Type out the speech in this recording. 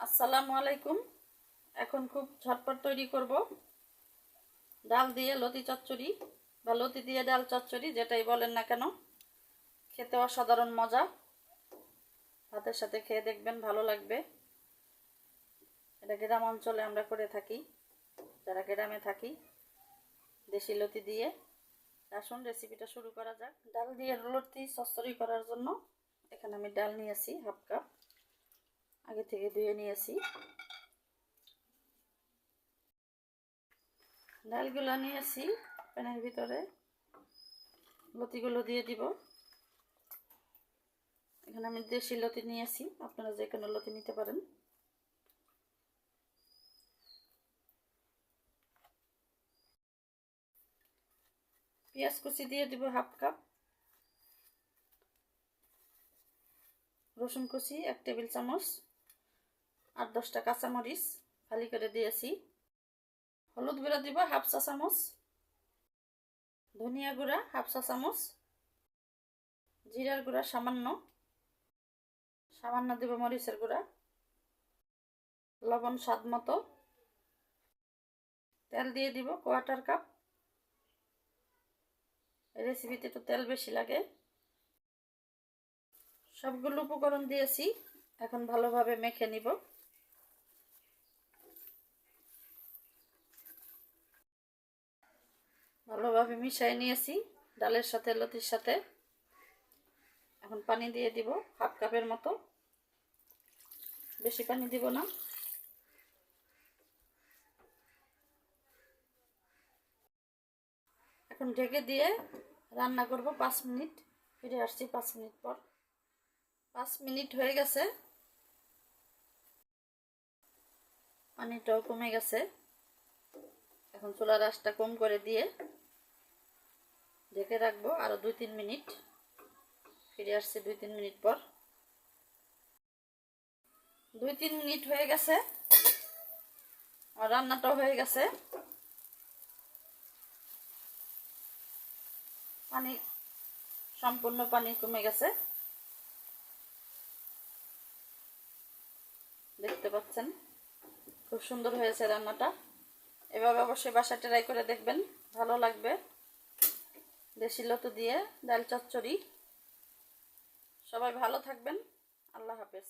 আসসালামু আলাইকুম। এখন খুব ঝটপট তৈরি করব। ডাল দিয়ে লতি চচ্চড়ি বা লতি দিয়ে ডাল চচ্চড়ি, যেটাই বলেন না কেন। খেতে অসাধারণ মজা। ভাতের সাথে খেয়ে দেখবেন ভালো লাগবে। এটা গ্রাম অঞ্চলে আমরা করে থাকি। যারা গ্রামে থাকি, দেশি লতি দিয়ে। আসুন রেসিপিটা শুরু করা যাক। ডাল দিয়ে লতি চচ্চড়ি করার জন্য এখানে আমি ডাল নিয়েছি, হাফ কাপ। আগে থেকে ধুয়ে নিয়েছি। ডালগুলো নিয়েছি প্যানের ভিতরে। লতিগুলো দিয়ে দিব। এখানে আমি দেশি লতি নিয়েছি, আপনারা যে কোনো লতি নিতে পারেন। পেঁয়াজ কুচি দিয়ে দিব হাফ কাপ। রসুন কুচি এক টেবিল চামচ। আর দশটা কাঁচামরিচ ফালি করে দিয়েছি। হলুদ গুঁড়া দিব হাফ চা চামচ। ধনিয়া গুঁড়া হাফ চা চামচ। জিরার গুঁড়া সামান্য। সামান্য দিব মরিচের গুঁড়া। লবণ স্বাদ মতো। তেল দিয়ে দিব কোয়াটার কাপ। রেসিপিতে তো তেল বেশি লাগে। সবগুলো উপকরণ দিয়েছি। এখন ভালোভাবে মেখে নিব। ভালোভাবে মিশাই নিয়েছি, ডালের সাথে, লতির সাথে। এখন পানি দিয়ে দিব হাফ কাপের মতো। বেশি পানি দিব না। এখন ঢেকে দিয়ে রান্না করব পাঁচ মিনিট। ফিরে আসছি পাঁচ মিনিট পর। পাঁচ মিনিট হয়ে গেছে। পানিটাও কমে গেছে। এখন চুলার আঁচটা কম করে দিয়ে ঢেকে রাখব। আরও দুই তিন মিনিট। ফিরে আসছি দুই তিন মিনিট পর। দুই তিন মিনিট হয়ে গেছে। আর রান্নাটাও হয়ে গেছে। পানি, সম্পূর্ণ পানি কমে গেছে। দেখতে পাচ্ছেন? খুব সুন্দর হয়েছে রান্নাটা। এভাবে অবশ্যই বাসা ট্রাই করে দেখবেন। ভালো লাগবে। দেশি লতু দিয়ে ডাল চচ্চড়ি। সবাই ভালো থাকবেন। আল্লাহ হাফেজ।